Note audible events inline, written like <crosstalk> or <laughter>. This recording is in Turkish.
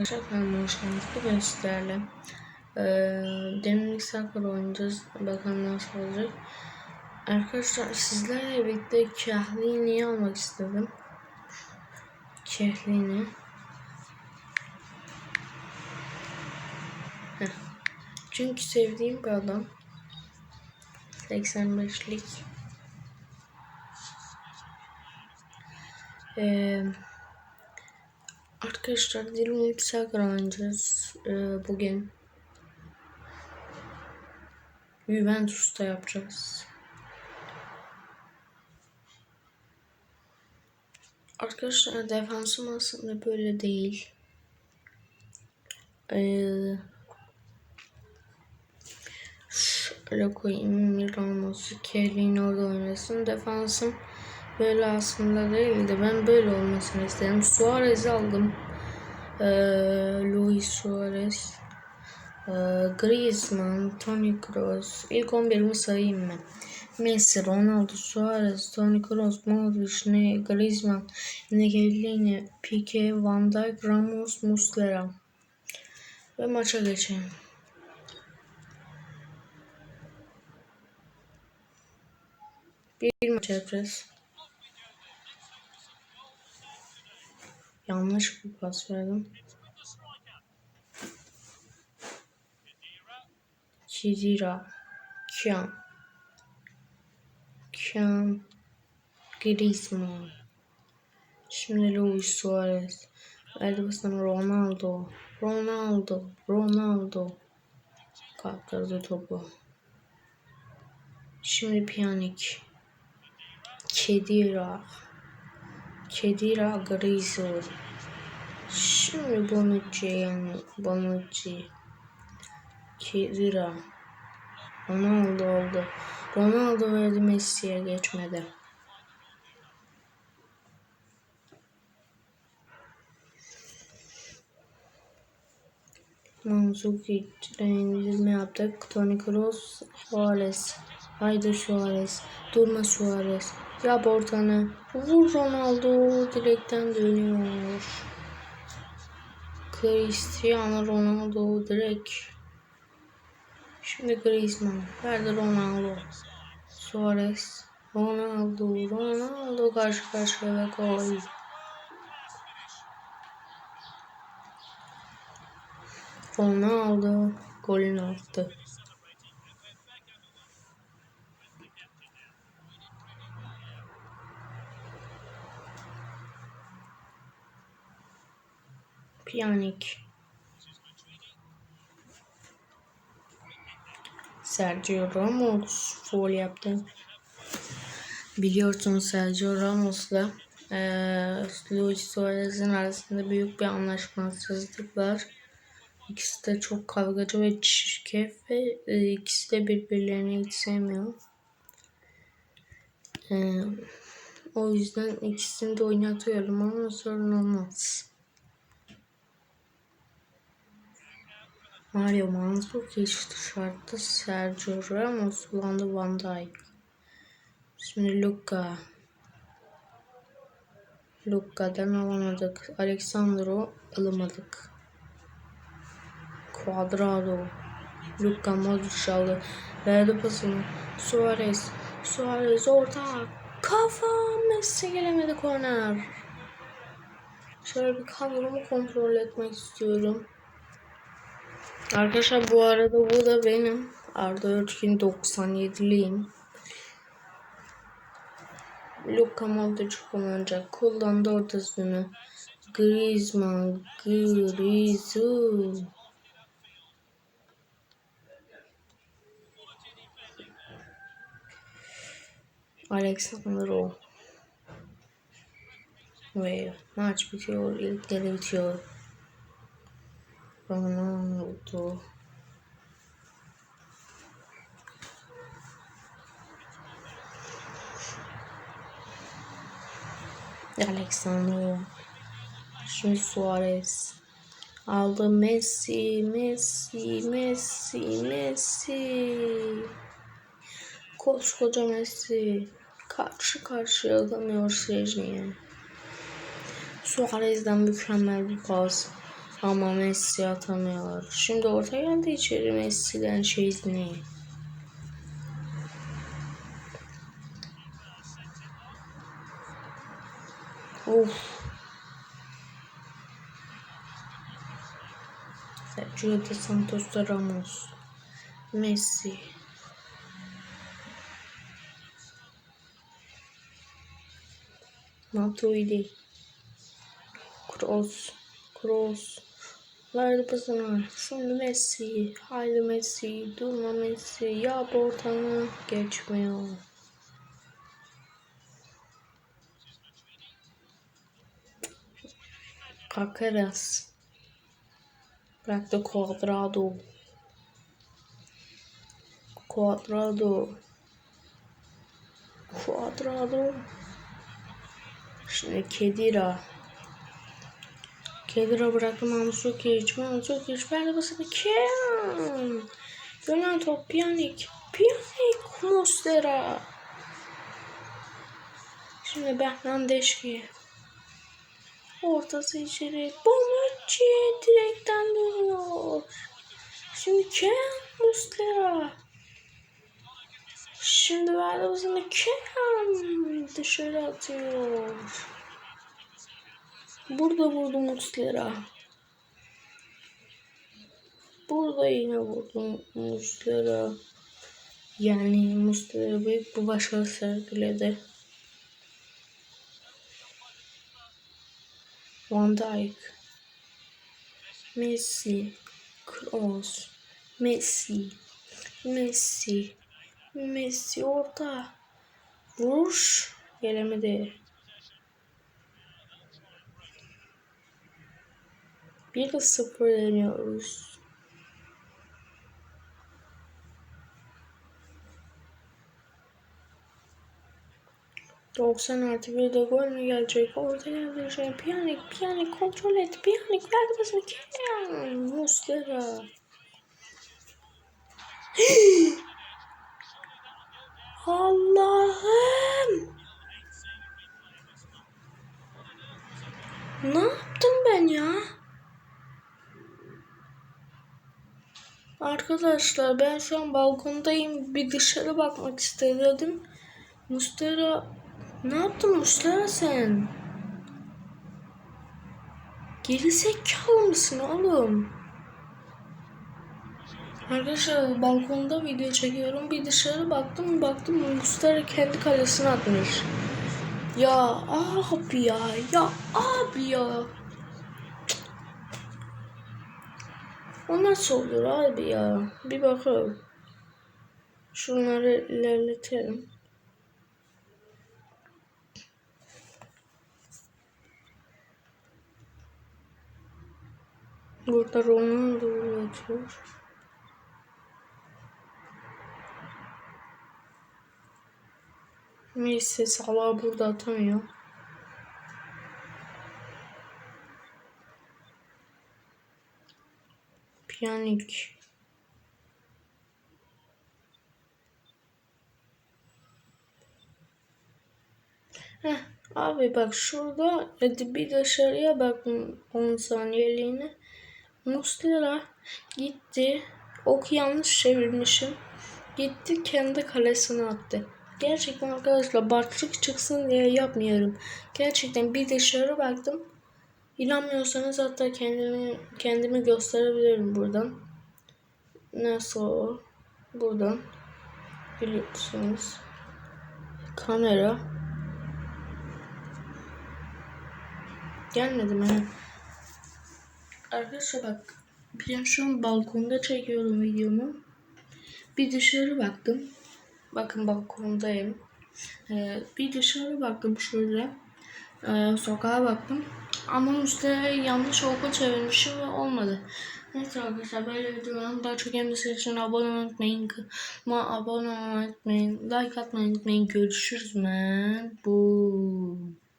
Arkadaşlar kanalıma hoş geldiniz. Bugün sizlerle e, Demir Sakır oynayacağız. Bakalım nasıl olacak. Arkadaşlar sizlerle birlikte Kahlini'yi almak istedim. Kahlini. Heh. Çünkü sevdiğim bir adam. 85'lik. Eee Arkadaşlar dilimlik sakır oynayacağız ee, bugün. Juventus'ta yapacağız. Arkadaşlar defansım aslında böyle değil. Ee, şöyle koyayım Ramos'u Kelly'nin orada oynasın. Defansım böyle aslında değildi. Ben böyle olmasını istedim. Suarez'i aldım. Ee, Luis Suarez. Ee, Griezmann, Toni Kroos. İlk 11'imi sayayım mı? Messi, Ronaldo, Suarez, Toni Kroos, Modric, ne, Griezmann, Negellini, Pique, Van Dijk, Ramos, Muslera. Ve maça geçelim. Bir maç yapacağız. Yanlış bir pas verdim. Chidira. Kian. Kian. Griezmann. Şimdi Luis Suarez. Verdi basına Ronaldo. Ronaldo. Ronaldo. Kaptırdı topu. Şimdi Pjanic. Kedira. Kedira Griezmann. Şimdi Bonucci yani Bonucci. Kedira. Ronaldo oldu. Ronaldo verdi Messi'ye geçmedi. Manzukic indirme yaptık. Toni Kroos, Suarez. Haydi Suarez. Durma Suarez. Yap ortanı. Vur Ronaldo. Direkten dönüyor. Cristiano Ronaldo direkt. Şimdi Griezmann. Verdi Ronaldo. Suarez. Ronaldo. Ronaldo karşı karşıya ve gol. Ronaldo golünü attı. Pjanic. Sergio Ramos foul yaptı. Biliyorsunuz Sergio Ramos'la e, Luis Suarez'in arasında büyük bir anlaşmazlık var. İkisi de çok kavgacı ve çirkef ve e, ikisi de birbirlerini hiç sevmiyor. E, o yüzden ikisini de oynatıyorum ama sorun olmaz. Mario Mandzukic dışarıda Sergio Ramos kullandı Van Dijk. Şimdi Luka. Luka'dan alamadık. Alexandro alamadık. Cuadrado. Luka Modric aldı. Verdi pasını. Suarez. Suarez orta. Kafa Messi gelemedi korner. Şöyle bir kadromu kontrol etmek istiyorum. Arkadaşlar bu arada bu da benim. Arda Örtkin 97'liyim. Luka Modric kullanacak. Kullandı ortasını. Griezmann. Griezmann. Alexandro. Ve maç bitiyor. İlk yarı bitiyor. Ronaldo. Alexandro. Şimdi Suarez. Aldı Messi, Messi, Messi, Messi. Koskoca Messi. Karşı karşıya alamıyor Sejni'ye. Suarez'den mükemmel bir pas. Ama Messi atamıyor. Şimdi orta geldi içeri Messi'den şey ne? Of. Sergio de Santos da Ramos. Messi. Matuidi. Kroos. Kroos. Verdi pasını. Şimdi Messi. Haydi Messi. Durma Messi. Yap ortanı. Geçmiyor. Kakaras. Bıraktı Cuadrado. Cuadrado. Cuadrado. Şimdi Kedira. Kedira bıraktı Mansukic. Mansukic verdi basını. Kim? Dönen top Pjanic. Pjanic. Mustera. Şimdi Bernardeşki. Ortası içeri. Bonucci direkten dönüyor. Şimdi Ken Mustera. Şimdi verdi basını Ken dışarı atıyor. Burada vurdu Muslera. Burada yine vurdu Muslera. Yani Muslera büyük bir başarı sergiledi. Van Dijk. Messi. Kroos. Messi. Messi. Messi orta. Vuruş. Gelemedi. Bir de sıfır deniyoruz. Doksan artı bir de gol mü gelecek? Orta geldi şey. Piyanik, piyanik kontrol et. Piyanik basını. Kim? Muslera. <gasps> Allah'ım. Ne yaptım ben ya? Arkadaşlar ben şu an balkondayım. Bir dışarı bakmak istedim. Mustera ne yaptın Mustera sen? Geri zekalı mısın oğlum? Arkadaşlar balkonda video çekiyorum. Bir dışarı baktım. Baktım Mustera kendi kalesine atmış. Ya abi ya. Ya abi ya. O nasıl olur abi ya? Bir bakalım. Şunları ilerletelim. Burada Ronaldo atıyor. Messi Salah burada atamıyor. Pjanic. Heh, abi bak şurada bir dışarıya bakın 10 saniyeliğine. Muslera gitti. Ok yanlış çevirmişim. Gitti kendi kalesine attı. Gerçekten arkadaşlar bartlık çıksın diye yapmıyorum. Gerçekten bir dışarı baktım. İnanmıyorsanız hatta kendimi kendimi gösterebilirim buradan. Nasıl buradan biliyorsunuz. Kamera gelmedi mi? Arkadaşlar bak ben şu an balkonda çekiyorum videomu. Bir dışarı baktım. Bakın balkondayım. Ee, bir dışarı baktım şöyle. Ee, sokağa baktım. Ama üstte yanlış oku çevirmişim ve olmadı. Neyse arkadaşlar böyle videoların daha çok gelmesi için abone olmayı unutmayın. Ama abone olmayı unutmayın. Like atmayı unutmayın. Görüşürüz man. Bu.